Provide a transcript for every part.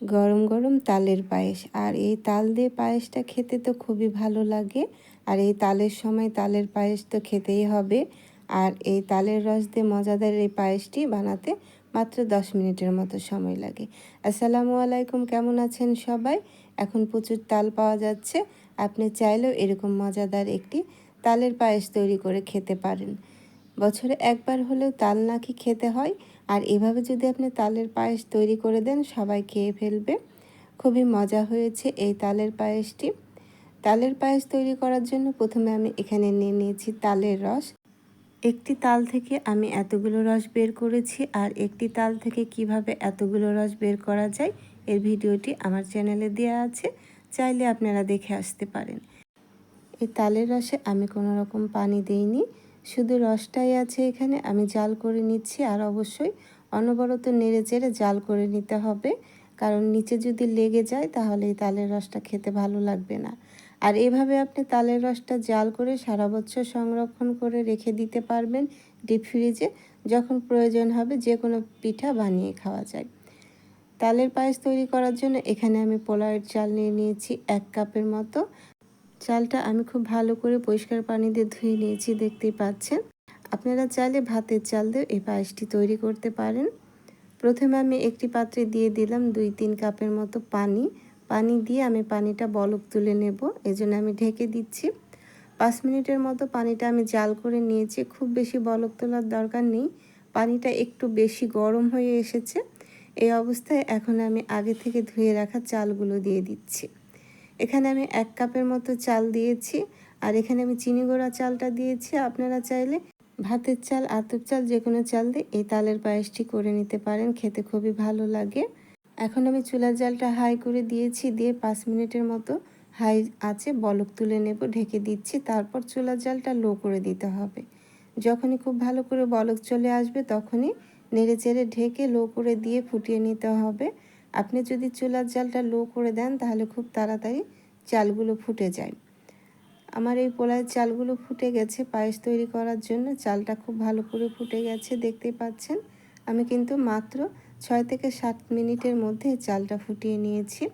গরম গরম তালের পায়েস। আর এই তাল দিয়ে পায়েসটা খেতে তো খুবই ভালো লাগে। আর এই তালের সময় তালের পায়েস তো খেতেই হবে। আর এই তালের রস দিয়ে মজাদার এই পায়েসটি বানাতে মাত্র দশ মিনিটের মতো সময় লাগে। আসসালামু আলাইকুম, কেমন আছেন সবাই? এখন প্রচুর তাল পাওয়া যাচ্ছে। আপনি চাইলেও এরকম মজাদার একটি তালের পায়েস তৈরি করে খেতে পারেন। বছরে একবার হলেও তাল নাকি খেতে হয়। আর এভাবে যদি আপনি তালের পায়েস তৈরি করে দেন, সবাই খেয়ে ফেলবে। খুবই মজা হয়েছে এই তালের পায়েসটি। তালের পায়েস তৈরি করার জন্য প্রথমে আমি এখানে নিয়ে নিয়েছি তালের রস। একটি তাল থেকে আমি এতগুলো রস বের করেছি। আর একটি তাল থেকে কীভাবে এতগুলো রস বের করা যায়, এর ভিডিওটি আমার চ্যানেলে দেওয়া আছে। চাইলে আপনারা দেখে আসতে পারেন। এই তালের রসে আমি কোনো রকম পানি দিইনি। শুধু রসটাই আছে এখানে, আমি জাল করে নিচ্ছি। আর অবশ্যই অনবরত নেড়ে চেড়ে জাল করে নিতে হবে। কারণ নিচে যদি লেগে যায়, তাহলে এই তালের রসটা খেতে ভালো লাগবে না। আর এভাবে আপনি তালের রসটা জাল করে সারা বছর সংরক্ষণ করে রেখে দিতে পারবেন ডিপ ফ্রিজে, যখন প্রয়োজন হবে যে কোনো পিঠা বানিয়ে খাওয়া যায়। তালের পায়েস তৈরি করার জন্য এখানে আমি পোলাওয়ের চাল নিয়ে নিয়েছি এক কাপের মতো। চালটা আমি খুব ভালো করে পরিষ্কার পানি দিয়ে ধুয়ে নিয়েছি, দেখতেই পাচ্ছেন। আপনারা চাইলে ভাতের চাল দিয়ে এই পায়েসটি তৈরি করতে পারেন। প্রথমে আমি একটি পাত্রে দিয়ে দিলাম দুই তিন কাপের মতো পানি। পানি দিয়ে আমি পানিটা বলক তুলে নেব, এজন্য আমি ঢেকে দিচ্ছি। পাঁচ মিনিটের মতো পানিটা আমি জাল করে নিয়েছি, খুব বেশি বলক তোলার দরকার নেই। পানিটা একটু বেশি গরম হয়ে এসেছে। এই অবস্থায় এখন আমি আগে থেকে ধুয়ে রাখা চালগুলো দিয়ে দিচ্ছি। এখানে আমি এক কাপের মতো চাল দিয়েছি আর এখানে আমি চিনি গোড়া চালটা দিয়েছি। আপনারা চাইলে ভাতের চাল, আতপ চাল, যে কোনো চাল দিয়ে এই তালের পায়েসটি করে নিতে পারেন, খেতে খুবই ভালো লাগে। এখন আমি চুলার জালটা হাই করে দিয়েছি, দিয়ে পাঁচ মিনিটের মতো হাই আছে, বলক তুলে নেব, ঢেকে দিচ্ছি, তারপর চুলার জালটা লো করে দিতে হবে। যখনই খুব ভালো করে বলক চলে আসবে, তখনই নেড়ে চেড়ে ঢেকে লো করে দিয়ে ফুটিয়ে নিতে হবে। আপনি যদি চুলার জালটা লো করে দেন, তাহলে খুব তাড়াতাড়ি চালগুলো ফুটে যায়। আমার এই পোলায় চালগুলো ফুটে গেছে পায়েস তৈরি করার জন্য। চালটা খুব ভালো করে ফুটে গেছে, দেখতেই পাচ্ছেন। আমি কিন্তু মাত্র ছয় থেকে সাত মিনিটের মধ্যে চালটা ফুটিয়ে নিয়েছি।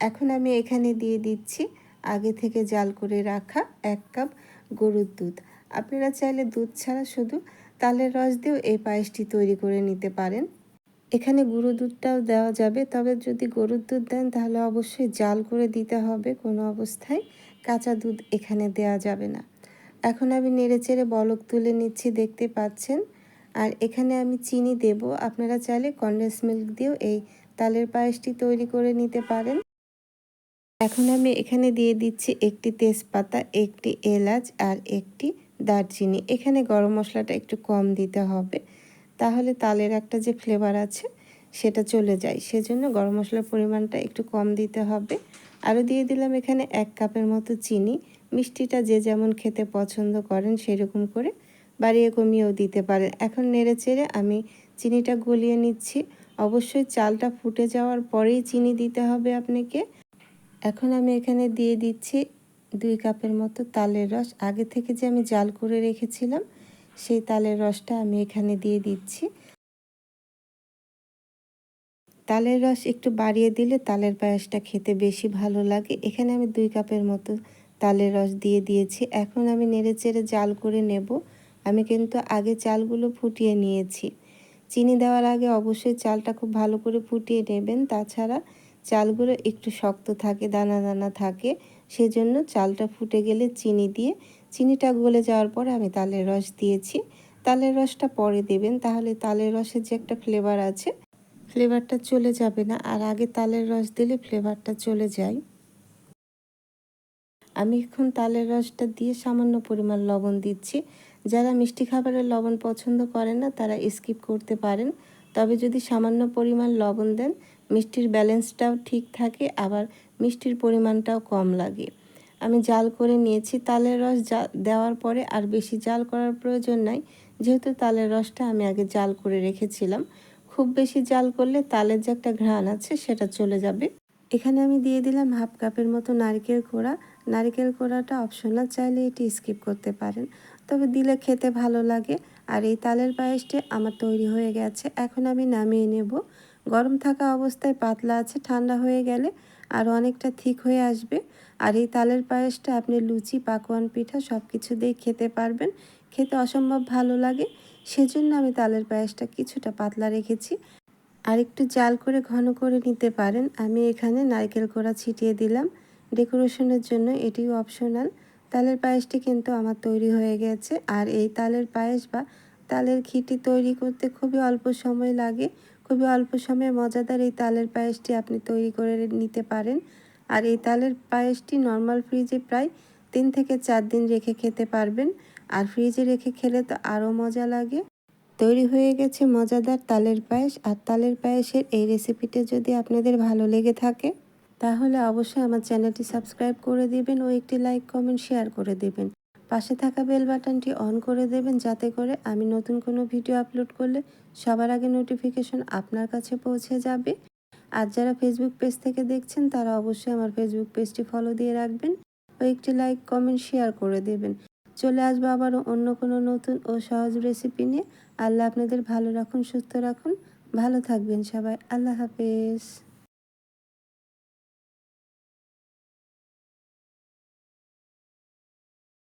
এখন আমি এখানে দিয়ে দিচ্ছি আগে থেকে জাল করে রাখা এক কাপ গরুর দুধ। আপনারা চাইলে দুধ ছাড়া শুধু তালের রস দিয়েও এই পায়েসটি তৈরি করে নিতে পারেন। এখানে গুঁড়ো দুধটাও দেওয়া যাবে। তবে যদি গরুর দুধ দেন, তাহলে অবশ্যই জাল করে দিতে হবে কোনো অবস্থায়। কাঁচা দুধ এখানে দেওয়া যাবে না। এখন আমি নেড়ে চেড়ে বলক তুলে নিচ্ছি, দেখতে পাচ্ছেন? আর এখানে আমি চিনি দেব। আপনারা চাইলে কন্ডেন্স মিল্ক দিয়েও এই তালের পায়েসটি তৈরি করে নিতে পারেন। এখন আমি এখানে দিয়ে দিচ্ছি একটি তেজপাতা, একটি এলাচ আর একটি দারচিনি। এখানে গরম মশলাটা একটু কম দিতে হবে। তাহলে তালের একটা যে ফ্লেভার আছে, সেটা চলে যায়। সেজন্য গরম মশলার পরিমাণটা একটু কম দিতে হবে। আরও দিয়ে দিলাম এখানে এক কাপের মতো চিনি। মিষ্টিটা যে যেমন খেতে পছন্দ করেন সেরকম করে বাড়িয়ে কমিয়েও দিতে পারেন। এখন নেড়ে চেড়ে আমি চিনিটা গলিয়ে নিচ্ছি। অবশ্যই চালটা ফুটে যাওয়ার পরেই চিনি দিতে হবে আপনাকে। এখন আমি এখানে দিয়ে দিচ্ছি দুই কাপের মতো তালের রস। আগে থেকে যে আমি জাল করে রেখেছিলাম সেই তালের রসটা আমি এখানে দিয়ে দিচ্ছি। তালের রস একটু বাড়িয়ে দিলে তালের পায়েসটা খেতে বেশি ভালো লাগে। এখানে আমি দুই কাপের মতো তালের রস দিয়ে দিয়েছি। এখন আমি নেড়ে চেড়ে জাল করে নেব। আমি কিন্তু আগে চালগুলো ফুটিয়ে নিয়েছি। চিনি দেওয়ার আগে অবশ্যই চালটা খুব ভালো করে ফুটিয়ে নেবেন। তাছাড়া চালগুলো একটু শক্ত থাকে, দানা দানা থাকে, সেজন্য চালটা ফুটে গেলে চিনি দিয়ে চিনিটা গলে যাওয়ার পরে আমি তালের রস দিয়েছি। তালের রসটা পরে দেবেন, তাহলে তালের রসের যে একটা ফ্লেভার আছে ফ্লেভারটা চলে যাবে না। আর আগে তালের রস দিলে ফ্লেভারটা চলে যায়। আমি এখন তালের রসটা দিয়ে সামান্য পরিমাণ লবণ দিচ্ছি। যারা মিষ্টি খাবারের লবণ পছন্দ করেন না, তারা স্কিপ করতে পারেন। তবে যদি সামান্য পরিমাণ লবণ দেন, মিষ্টির ব্যালেন্সটাও ঠিক থাকে, আবার মিষ্টির পরিমাণটাও কম লাগে। আমি জাল করে নিয়েছি, তালের রস দেওয়ার পরে আর বেশি জাল করার প্রয়োজন নাই। যেহেতু তালের রসটা আমি আগে জাল করে রেখেছিলাম, খুব বেশি জাল করলে তালের যে একটা ঘ্রাণ আছে সেটা চলে যাবে। এখানে আমি দিয়ে দিলাম হাফ কাপের মতো নারকেল কোড়া। নারকেল কোড়াটা অপশনাল, চাইলে এটি স্কিপ করতে পারেন। তবে দিলে খেতে ভালো লাগে। আর এই তালের পায়েসটি আমার তৈরি হয়ে গেছে। এখন আমি নামিয়ে নেব। গরম থাকা অবস্থায় পাতলা আছে, ঠান্ডা হয়ে গেলে আর অনেকটা ঠিক হয়ে আসবে। আর এই তালের পায়েসটা আপনি লুচি, পাকোয়ান পিঠা সব কিছু দিয়ে খেতে পারবেন। খেতে অসম্ভব ভালো লাগে। সেজন্য আমি তালের পায়েসটা কিছুটা পাতলা রেখেছি। আর একটু জাল করে ঘন করে নিতে পারেন। আমি এখানে নারকেল কোড়া ছিটিয়ে দিলাম। ডেকোরেশনের জন্য এটিও অপশনাল। তালের পায়েসটি কিন্তু আমার তৈরি হয়ে গেছে। আর এই তালের পায়েস বা তালের খিটি তৈরি করতে খুবই অল্প সময় লাগে। খুবই অল্প সময়ে মজাদার এই তালের পায়েসটি আপনি তৈরি করে নিতে পারেন। আর এই তালের পায়েসটি নর্মাল ফ্রিজে প্রায় তিন থেকে চার দিন রেখে খেতে পারবেন। আর ফ্রিজে রেখে খেলে তো আরও মজা লাগে। তৈরি হয়ে গেছে মজাদার তালের পায়েস। আর তালের পায়েসের এই রেসিপিটি যদি আপনাদের ভালো লেগে থাকে, তাহলে অবশ্যই আমার চ্যানেলটি সাবস্ক্রাইব করে দিবেন ও একটি লাইক কমেন্ট শেয়ার করে দিবেন। পাশে থাকা বেল বাটনটি অন করে দেবেন যাতে করে আমি নতুন কোনো ভিডিও আপলোড করলে সবার আগে নোটিফিকেশন আপনার কাছে পৌঁছে যাবে। আর যারা ফেসবুক পেজ থেকে দেখছেন, তারা অবশ্যই আমার ফেসবুক পেজটি ফলো দিয়ে রাখবেন ও একটি লাইক কমেন্ট শেয়ার করে দেবেন। চলে আসব আবারও অন্য কোনো নতুন ও সহজ রেসিপি নিয়ে। আল্লাহ আপনাদের ভালো রাখুন, সুস্থ রাখুন। ভালো থাকবেন সবাই। আল্লাহ হাফেজ।